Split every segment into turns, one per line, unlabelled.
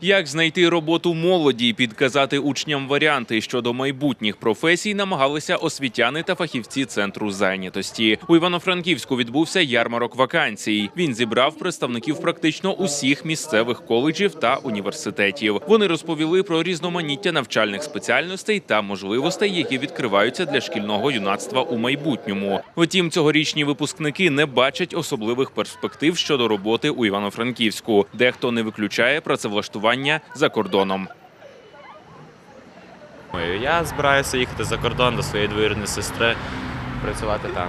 Як знайти роботу молоді, підказати учням варіанти щодо майбутніх професій намагалися освітяни та фахівці центру зайнятості. У Івано-Франківську відбувся ярмарок вакансій. Він зібрав представників практично усіх місцевих коледжів та університетів. Вони розповіли про різноманіття навчальних спеціальностей та можливостей, які відкриваються для шкільного юнацтва у майбутньому. Втім, цьогорічні випускники не бачать особливих перспектив щодо роботи у Івано-Франківську. Дехто не виключає працевлаштування за кордоном.
Я збираюся їхати за кордон до своєї двоюрідної сестри, працювати там.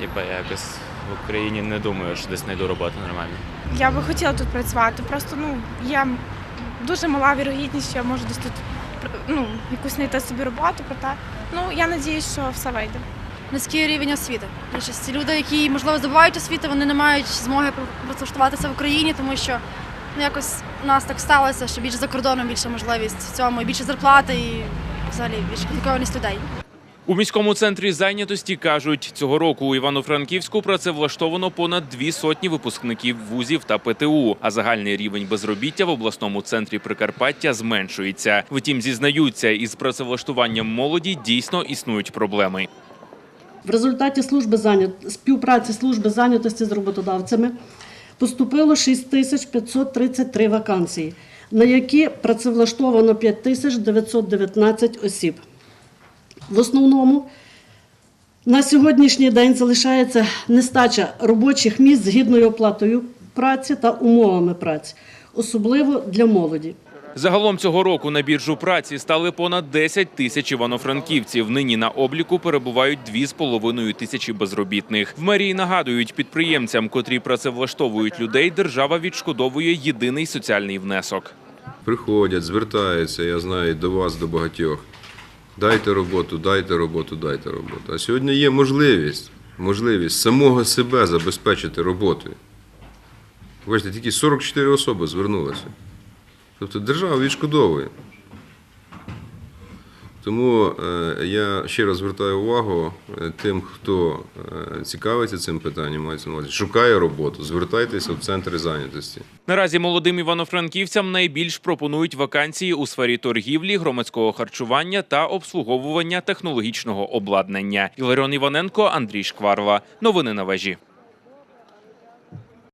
Типа якось в Україні не думаю, що десь знайду роботу нормально.
Я би хотіла тут працювати. Просто ну я дуже мала вірогідність, що я можу десь тут ну, якусь знайти собі роботу, проте ну я надіюсь, що все вийде.
низький рівень освіти. Більшість люди, які можливо здобувають освіту, вони не мають змоги працевлаштуватися в Україні, тому що ну якось у нас так сталося, що більше за кордоном більше можливість в цьому, і більше зарплати і взагалі більше кваліфікованість людей.
У міському центрі зайнятості кажуть, цього року у Івано-Франківську працевлаштовано понад дві сотні випускників вузів та ПТУ, а загальний рівень безробіття в обласному центрі Прикарпаття зменшується. Втім, зізнаються, із працевлаштуванням молоді дійсно існують проблеми.
В результаті служби зайнят... співпраці служби зайнятості з роботодавцями поступило 6533 вакансії, на які працевлаштовано 5919 осіб. В основному на сьогоднішній день залишається нестача робочих місць з гідною оплатою праці та умовами праці, особливо для молоді.
Загалом цього року на біржу праці стали понад 10 тисяч івано-франківців. Нині на обліку перебувають 2,5 тисячі безробітних. В мерії нагадують підприємцям, котрі працевлаштовують людей, держава відшкодовує єдиний соціальний внесок.
приходять, звертаються, я знаю, до вас, до багатьох. Дайте роботу, дайте роботу, дайте роботу. А сьогодні є можливість, можливість самого себе забезпечити роботою. Бачите, тільки 44 особи звернулися. Тобто держава відшкодовує. Тому е, я ще раз звертаю увагу е, тим, хто е, цікавиться цим питанням, мається увазі, шукає роботу, звертайтеся в центри зайнятості.
Наразі молодим івано-франківцям найбільш пропонують вакансії у сфері торгівлі, громадського харчування та обслуговування технологічного обладнання. Іларіон Іваненко, Андрій Шкварла. Новини на вежі.